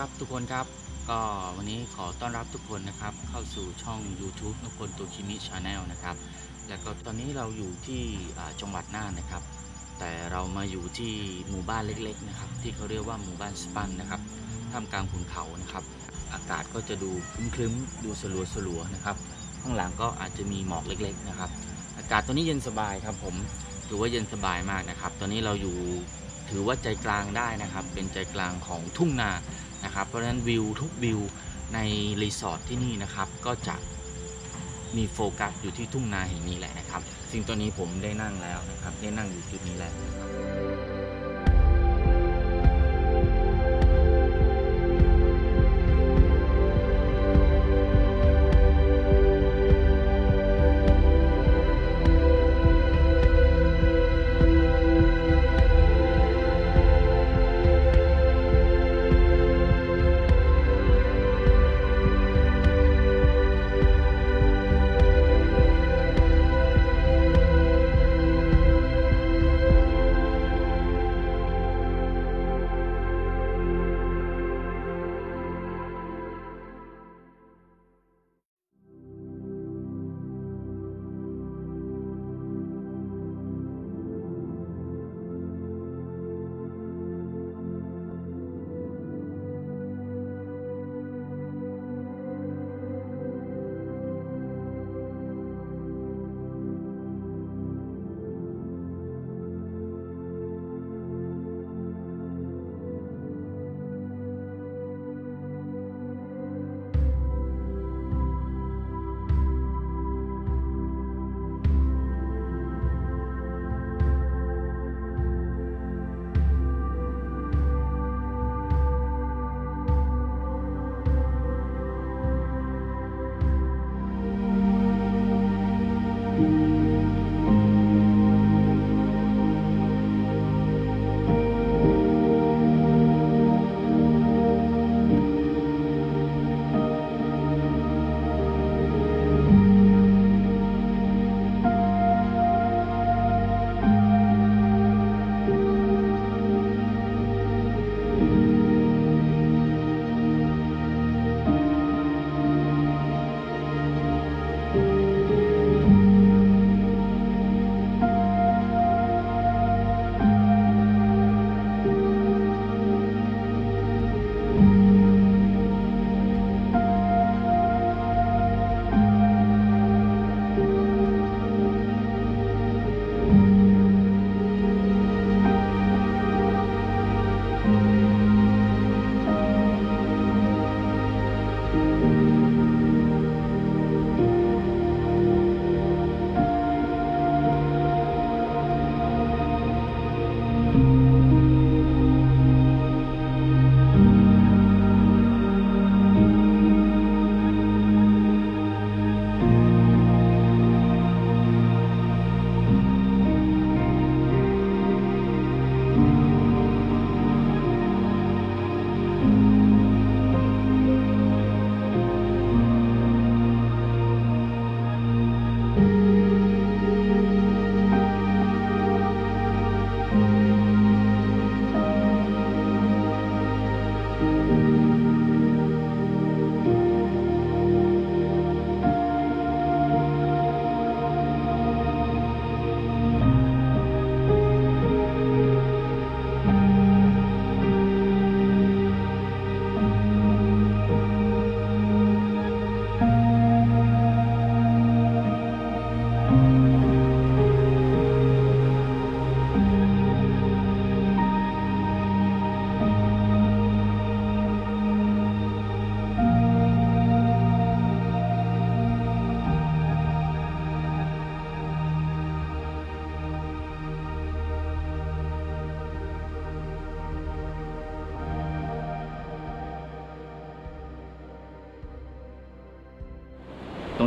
ครับทุกคนครับ ก็วันนี้ขอต้อนรับทุกคนนะครับ เข้าสู่ช่อง YouTube นกพลตัวคิมิชาแนลนะครับ แล้วก็ตอนนี้เราอยู่ที่จังหวัดน่านนะครับ แต่เรามาอยู่ที่หมู่บ้านเล็กๆนะครับ ที่เขาเรียกว่าหมู่บ้านสปันนะครับท่ามกลางขุนเขานะครับ อากาศก็จะดูครึ้มๆดูสลัวๆนะครับ ข้างหลังก็อาจจะมีหมอกเล็ก ๆนะครับ อากาศตัวนี้เย็นสบายครับผมถือว่าเย็นสบายมากนะครับ ตอนนี้เราอยู่ถือว่าใจกลางได้นะครับ เป็นใจกลางของทุ่งนา นะครับ เพราะฉะนั้นวิวทุกวิวในรีสอร์ทที่นี่นะครับ ก็จะมีโฟกัสอยู่ที่ทุ่งนาแห่งนี้แหละนะครับ ซึ่งตอนนี้ผมได้นั่งแล้วนะครับ ได้นั่งอยู่จุดนี้แล้วนะครับ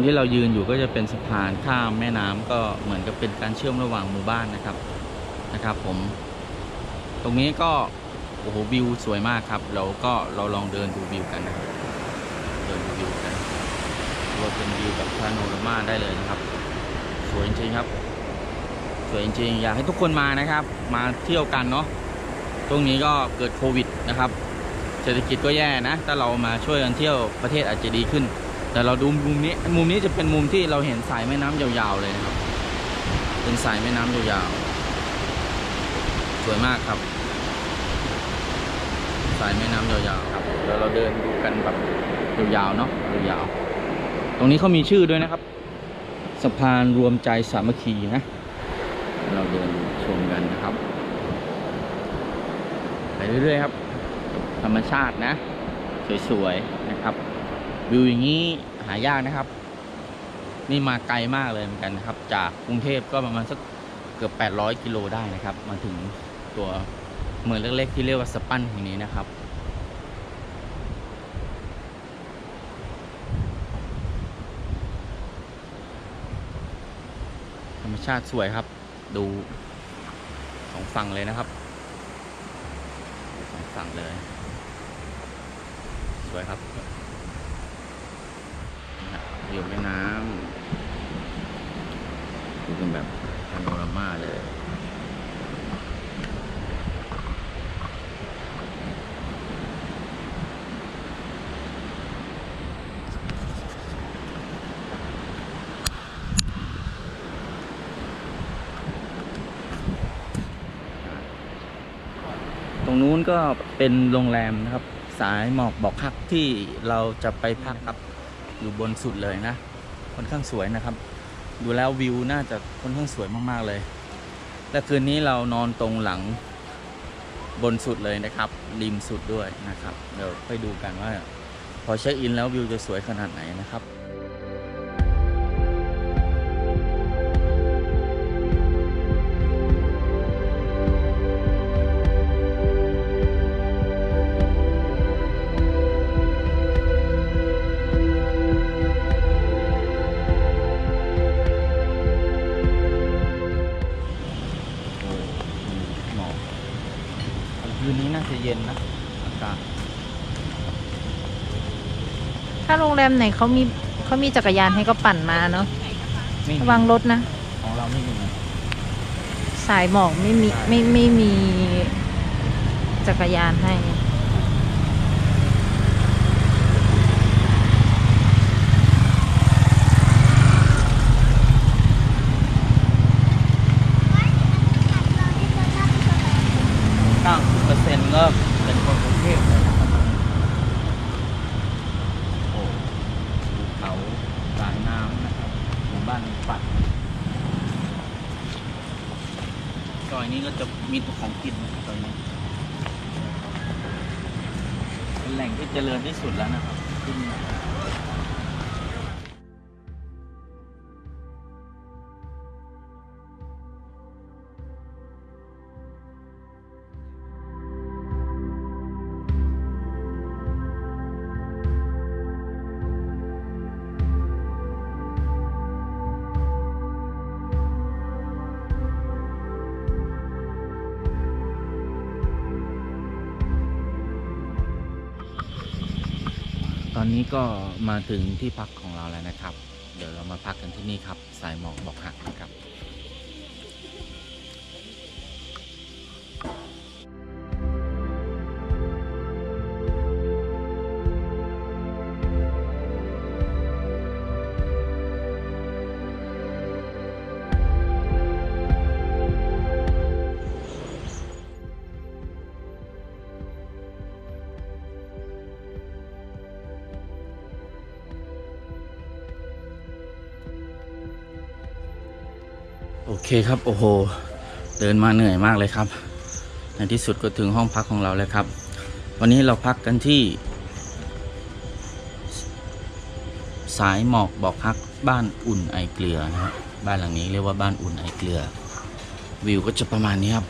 ที่เรายืนอยู่ก็จะเป็นสะพานข้ามแม่น้ำก็เหมือนกับเป็นการเชื่อมระหว่างหมู่บ้านนะครับนะครับ ผม ตรงนี้ก็โอ้โหวิวสวยมากครับเราก็เราลองเดินดูวิวกันนะครับเดินดูวิวกันว่าเป็นวิวแบบพาโนรามาได้เลยนะครับ สวยจริงครับ สวยจริงอยากให้ทุกคนมานะครับ มาเที่ยวกันเนาะช่วงนี้ก็เกิดโควิดนะครับ เศรษฐกิจก็แย่นะถ้าเรามาช่วยกันเที่ยวประเทศอาจจะดีขึ้น แต่เราดูมุมนี้มุมนี้จะเป็นมุมที่เราเห็นสายแม่น้ำยาวๆเลยนะครับ เป็นสายแม่น้ำยาวๆสวยมากครับ สายแม่น้ำยาวๆครับเดี๋ยวเราเดินดูกันแบบยาวๆเนาะยาวๆตรงนี้เขามีชื่อด้วยนะครับ สะพานรวมใจสามัคคีนะเราเดินชมกันนะครับไปเรื่อยๆครับ ธรรมชาตินะ สวยๆ วิวอย่างนี้หายากนะครับ นี่มาไกลมากเลยเหมือนกันนะครับ จากกรุงเทพก็ประมาณสักเกือบ 800 กิโลได้นะครับ มาถึงตัวเมืองเล็กๆที่เรียกว่าสปันแห่งนี้นะครับธรรมชาติสวยครับ ดูสองฝั่งเลยนะครับสองฝั่งเลย สวยครับ วิวแม่น้ำดูเป็นแบบพาโนรามาเลยตรงนู้นก็เป็นโรงแรมนะครับ สายหมอกบอกพักที่เราจะไปพักครับ อยู่บนสุดเลยนะค่อนข้างสวยนะครับ ดูแล้ววิวน่าจะค่อนข้างสวยมากๆเลย และคืนนี้เรานอนตรงหลังบนสุดเลยนะครับ ริมสุดด้วยนะครับ เดี๋ยวไปดูกันว่า พอเช็คอินแล้ววิวจะสวยขนาดไหนนะครับ คืนนี้น่าจะเย็นนะอากาศถ้าโรงแรมไหนเขามีเขามีจักรยานให้ก็ปั่นมาเนาะไม่มีระวังรถนะ ของเราไม่มีสายหมอกไม่มีไม่ไม่มีจักรยานให้ 90เปอร์เซ็นต์ก็เป็นคนกรุงเทพเลยนะครับโอ้ภูเขาสายน้ำนะครับหมู่บ้านปัดซอยนี้ก็จะมีแต่ของกินนะครับตอนนี้เป็นแหล่งที่เจริญที่สุดแล้วนะครับที่นี่ต อนนี้ก็มาถึงที่พักของเราแล้วนะครับ เดี๋ยวเรามาพักกันที่นี่ครับ สายหมอกบอกหักนะครับ คครับ โอ้โห เดินมาเหนื่อยมากเลยครับ ในที่สุดก็ถึงห้องพักของเราแล้วครับ วันนี้เราพักกันที่ สายหมอกบอกพักบ้านอุ่นไอเกลือนะฮะบ้านหลังนี้เรียกว่าบ้านอุ่นไอเกลือ วิวก็จะประมาณนี้ครับ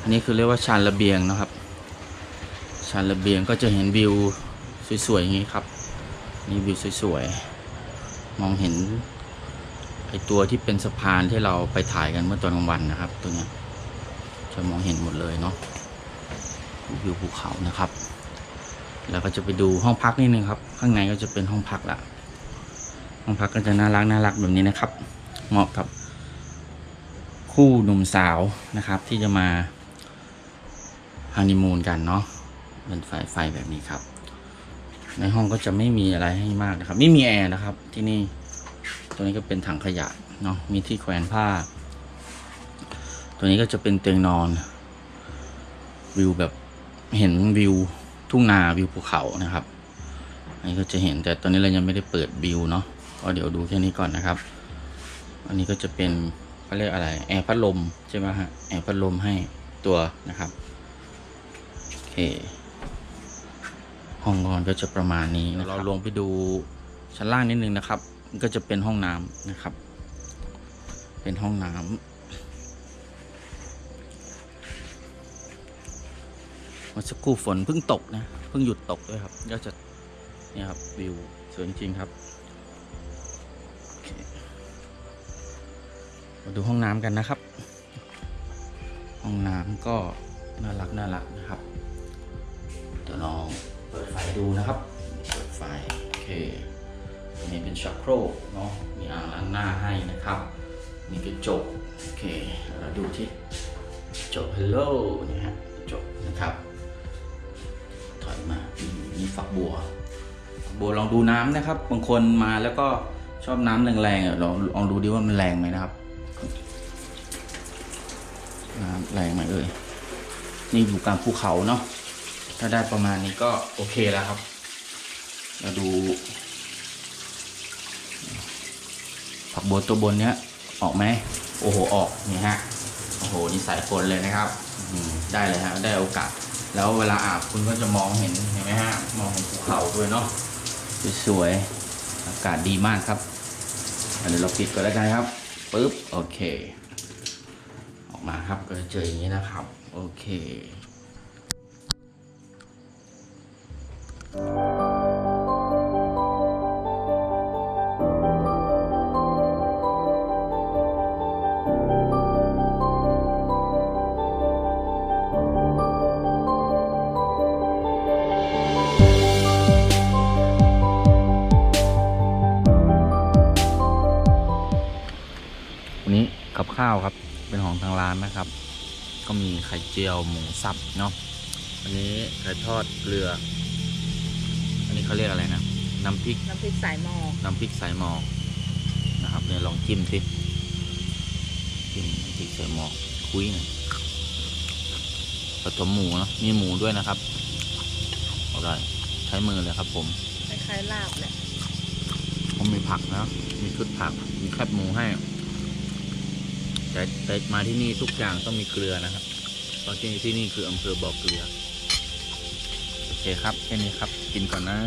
อันนี้คือเรียกว่าชานระเบียงนะครับ ชานระเบียงก็จะเห็นวิวสวยๆอย่างนี้ครับ นี่วิวสวยๆ มองเห็น ไอตัวที่เป็นสะพานที่เราไปถ่ายกันเมื่อตอนกลางวันนะครับ ตัวเนี้ยจะมองเห็นหมดเลยเนาะวิวภูเขานะครับ แล้วก็จะไปดูห้องพักนิดนึงครับ ข้างในก็จะเป็นห้องพักละห้องพักก็จะน่ารักน่ารักแบบนี้นะครับ เหมาะกับคู่หนุ่มสาวนะครับ ที่จะมาฮันนีมูนกันเนาะเป็นไฟไฟแบบนี้ครับ ในห้องก็จะไม่มีอะไรให้มากนะครับ ไม่มีแอร์นะครับที่นี่ ตัวนี้ก็เป็นถังขยะเนาะมีที่แขวนผ้า ตัวนี้ก็จะเป็นเตียงนอน วิวแบบเห็นวิวทุ่งนาวิวภูเขานะครับ อันนี้ก็จะเห็นแต่ตอนนี้เรายังไม่ได้เปิดวิวเนาะก็เดี๋ยวดูแค่นี้ก่อนนะครับ อันนี้ก็จะเป็นเขาเรียกอะไรแอร์พัดลมใช่ไหมฮะแอร์พัดลมให้ตัวนะครับโอเคห้องนอนก็จะประมาณนี้นะเราลงไปดูชั้นล่างนิดนึงนะครับ ก็จะเป็นห้องน้ำนะครับ เป็นห้องน้ำมื่อสักครู่ฝนเพิ่งตกนะเพิ่งหยุดตกด้วยครับ ก็จะเนี่ยครับวิวสวยจริงครับ มาดูห้องน้ำกันนะครับ ห้องน้ำก็น่ารักน่ารักนะครับเดี๋ยวลองเปิดไฟดูนะครับ เปิดไฟโอเค นี่เป็นชักโครกเนาะมีอ่างล้างหน้าให้นะครับ มีกระจกโอเคเราดูที่กระจกฮัลโหลนี่ฮะกระจกนะครับ ถอยมามีฝักบัวฝักบัวลองดูน้ำนะครับ บางคนมาแล้วก็ชอบน้ำแรงๆอะลองลองดูดิว่ามันแรงไหมนะครับน้ำแรงไหมเอ่ยนี่อยู่กลางภูเขาเนาะถ้าได้ประมาณนี้ก็โอเคแล้วครับ เราดู ผักบัวตัวบนเนี้ยออกไหมโอ้โหออกนี่ฮะโอ้โหนี่สายฝนเลยนะครับได้เลยฮะได้โอกาส แล้วเวลาอาบคุณก็จะมองเห็นเห็นไหมฮะมองเห็นภูเขาด้วยเนาะสวยๆอากาศดีมากครับอะเดี๋ยวเราปิดก่อนแล้วกันครับปึ๊บโอเค ออกมาครับก็จะเจออย่างนี้นะครับ โอเควัน ข้าวครับ เป็นของทางร้านนะครับ ก็มีไข่เจียวหมูสับเนาะอันนี้ไก่ทอดเกลือ อันนี้เขาเรียกอะไรนะน้ำพริกน้ำพริกสายหมอกน้ำพริกสายหมอกนะครับเนี่ยลองจิ้มสิจิ้มน้ำพริกสายหมอกคุยหน่อยผสมหมูเนาะมีหมูด้วยนะครับอร่อยใช้มือเลยครับ ผมคล้ายๆลาบแหละผมมีผักนะมีชุดผักมีแคบหมูให้ แต่แต่มาที่นี่ทุกอย่างต้องมีเกลือนะครับ เพราะที่ที่นี่คืออำเภอบ่อเกลือ โอเคครับแค่นี้ครับ กินก่อนนะ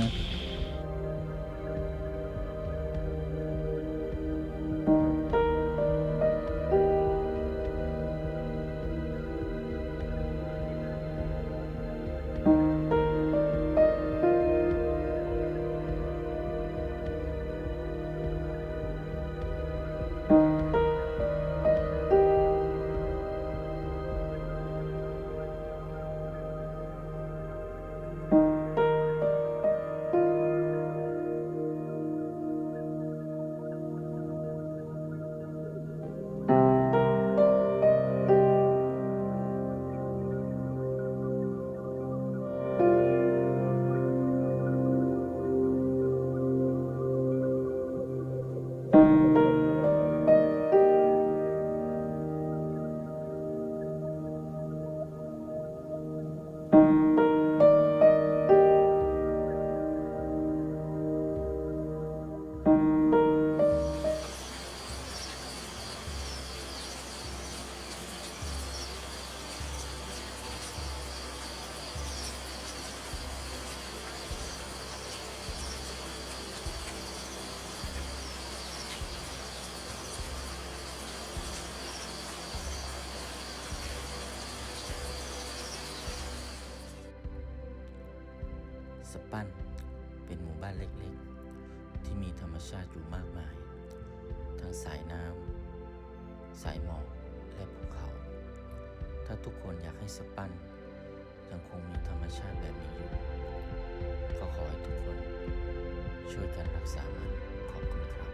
เล็กๆ ที่มีธรรมชาติอยู่มากมาย ทั้งสายน้ำ สายหมอกและภูเขา ถ้าทุกคนอยากให้สปันยังคงมีธรรมชาติแบบนี้อยู่ ก็ขอให้ทุกคนช่วยกันรักษามันขอบคุณครับ